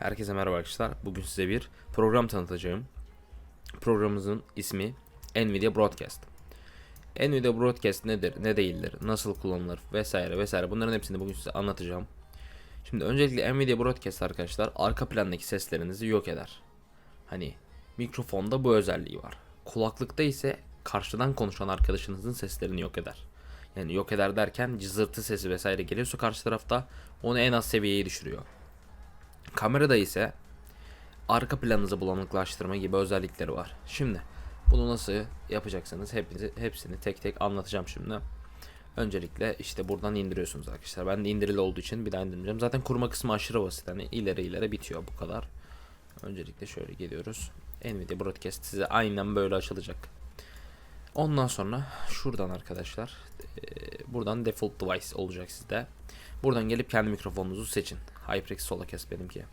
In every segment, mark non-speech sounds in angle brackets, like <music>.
Herkese merhaba arkadaşlar. Bugün size bir program tanıtacağım. Programımızın ismi Nvidia Broadcast. Nvidia Broadcast nedir, ne değildir, nasıl kullanılır vesaire vesaire bunların hepsini bugün size anlatacağım. Şimdi öncelikle Nvidia Broadcast arkadaşlar arka plandaki seslerinizi yok eder. Hani mikrofonda bu özelliği var. Kulaklıkta ise karşıdan konuşan arkadaşınızın seslerini yok eder. Yani yok eder derken cızırtı sesi vesaire geliyorsa karşı tarafta onu en az seviyeye düşürüyor. Kamerada ise arka planınızı bulanıklaştırma gibi özellikleri var. Şimdi bunu nasıl yapacaksınız hepinizi, hepsini tek tek anlatacağım şimdi. Öncelikle işte buradan indiriyorsunuz arkadaşlar. Ben de indirili olduğu için bir daha indirmeyeceğim. Zaten kurma kısmı aşırı basit. Hani ileri ileri bitiyor bu kadar. Öncelikle şöyle geliyoruz. Nvidia Broadcast size aynen böyle açılacak. Ondan sonra şuradan arkadaşlar buradan default device olacak sizde. Buradan gelip kendi mikrofonunuzu seçin. HyperX Solacast benimki.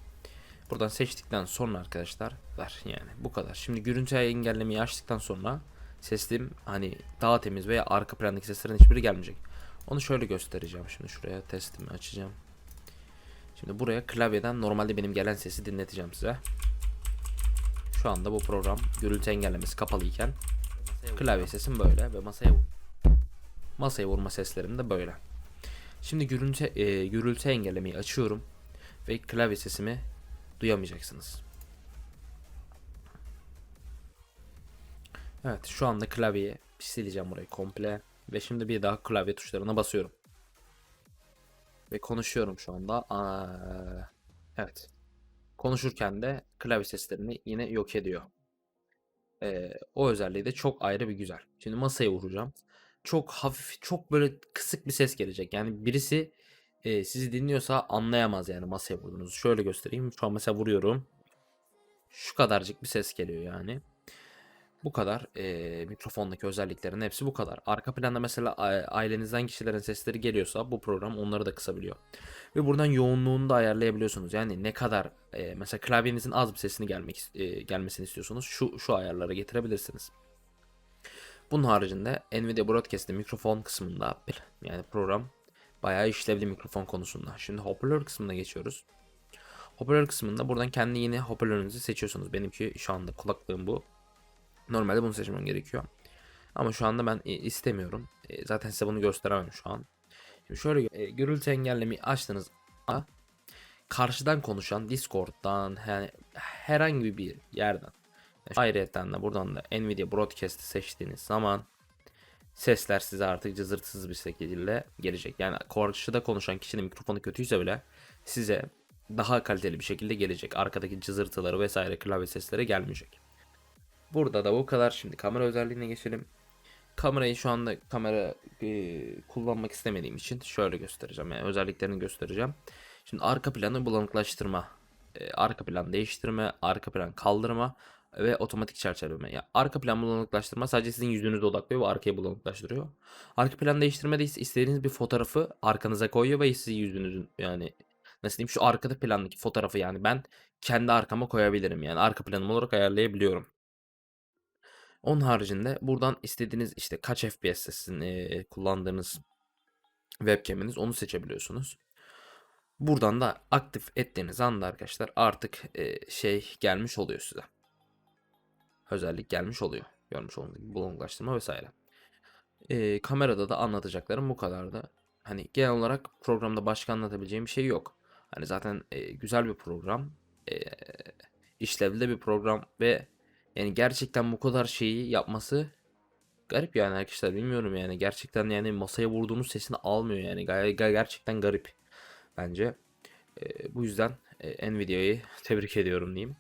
Buradan seçtikten sonra arkadaşlar ver yani bu kadar. Şimdi görüntü engellemeyi açtıktan sonra sesim hani daha temiz veya arka plandaki seslerin hiçbiri gelmeyecek. Onu şöyle göstereceğim. Şimdi şuraya testimi açacağım. Şimdi buraya klavyeden normalde benim gelen sesi dinleteceğim size. Şu anda bu program gürültü engellemesi kapalıyken klavye sesim böyle ve masaya masaya vurma seslerim de böyle. Şimdi gürültü, e, gürültü engellemeyi açıyorum ve klavye sesimi duyamayacaksınız. Evet şu anda klavyeye sileceğim burayı komple ve şimdi bir daha klavye tuşlarına basıyorum. Ve konuşuyorum şu anda. Aa, evet. Konuşurken de klavye seslerini yine yok ediyor. Ee, o özelliği de çok ayrı bir güzel. Şimdi masaya vuracağım. Çok hafif, çok böyle kısık bir ses gelecek. Yani birisi e, sizi dinliyorsa anlayamaz yani masaya vurduğunuzu. Şöyle göstereyim. Şu an mesela vuruyorum. Şu kadarcık bir ses geliyor yani. Bu kadar. e, mikrofondaki özelliklerin hepsi bu kadar. Arka planda mesela ailenizden kişilerin sesleri geliyorsa bu program onları da kısabiliyor. Ve buradan yoğunluğunu da ayarlayabiliyorsunuz. Yani ne kadar e, mesela klavyenizin az bir sesini gelmek e, gelmesini istiyorsunuz. Şu şu ayarlara getirebilirsiniz. Bunun haricinde Nvidia Broadcast'te mikrofon kısmında yani program bayağı işlevli mikrofon konusunda. Şimdi hoparlör kısmına geçiyoruz. Hoparlör kısmında buradan kendi yeni hoparlörünüzü seçiyorsunuz. Benimki şu anda kulaklığım bu. Normalde bunu seçmem gerekiyor. Ama şu anda ben istemiyorum. E, Zaten size bunu gösteremem şu an. Şimdi şöyle e, gürültü engellemeyi açtınız. Karşıdan konuşan Discord'dan yani herhangi bir yerden. Ayrıca de buradan da Nvidia Broadcast'ı seçtiğiniz zaman sesler size artık cızırtısız bir şekilde gelecek. Yani karşıda konuşan kişinin mikrofonu kötüyse bile size daha kaliteli bir şekilde gelecek. Arkadaki cızırtıları vesaire klavye sesleri gelmeyecek. Burada da bu kadar. Şimdi kamera özelliğine geçelim. Kamerayı şu anda kamera e, kullanmak istemediğim için şöyle göstereceğim. Yani özelliklerini göstereceğim. Şimdi arka planı bulanıklaştırma, e, arka plan değiştirme, arka plan kaldırma ve otomatik çerçeveleme. Ya arka plan bulanıklaştırma sadece sizin yüzünüze odaklıyor ve arkayı bulanıklaştırıyor. Arka plan değiştirme de istediğiniz bir fotoğrafı arkanıza koyuyor ve sizin yüzünüzün yani nasıl diyeyim şu arkada plandaki fotoğrafı yani ben kendi arkama koyabilirim yani arka planım olarak ayarlayabiliyorum. Onun haricinde buradan istediğiniz işte kaç FPS sizin kullandığınız webcam'iniz onu seçebiliyorsunuz. Buradan da aktif ettiğiniz anda arkadaşlar artık şey gelmiş oluyor size. Özellik gelmiş oluyor. Görmüş olduğunuz gibi bulanıklaştırma vesaire. Eee, kamerada da anlatacaklarım bu kadardı. Hani genel olarak programda başka anlatabileceğim bir şey yok. Hani zaten eee, güzel bir program. Eee işlevli de bir program ve yani gerçekten bu kadar şeyi yapması garip yani arkadaşlar bilmiyorum yani gerçekten yani masaya vurduğunuz sesini almıyor yani gerçekten garip bence. Ee, bu yüzden e, Nvidia'yı <laughs> tebrik ediyorum diyeyim.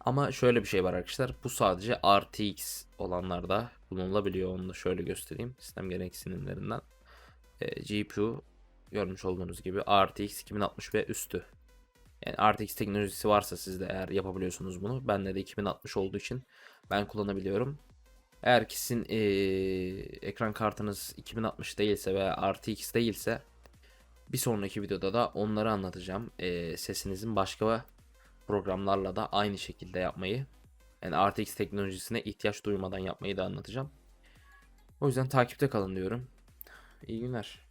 Ama şöyle bir şey var arkadaşlar bu sadece RTX olanlarda kullanılabiliyor onu da şöyle göstereyim sistem gereksinimlerinden. Ee, GPU görmüş olduğunuz gibi RTX 2060 ve üstü yani RTX teknolojisi varsa sizde eğer yapabiliyorsunuz bunu. Bende de 2060 olduğu için ben kullanabiliyorum. Eğer ki sizin eee, ekran kartınız 2060 değilse veya RTX değilse bir sonraki videoda da onları anlatacağım. Eee, sesinizin başka programlarla da aynı şekilde yapmayı yani RTX teknolojisine ihtiyaç duymadan yapmayı da anlatacağım. O yüzden takipte kalın diyorum. İyi günler.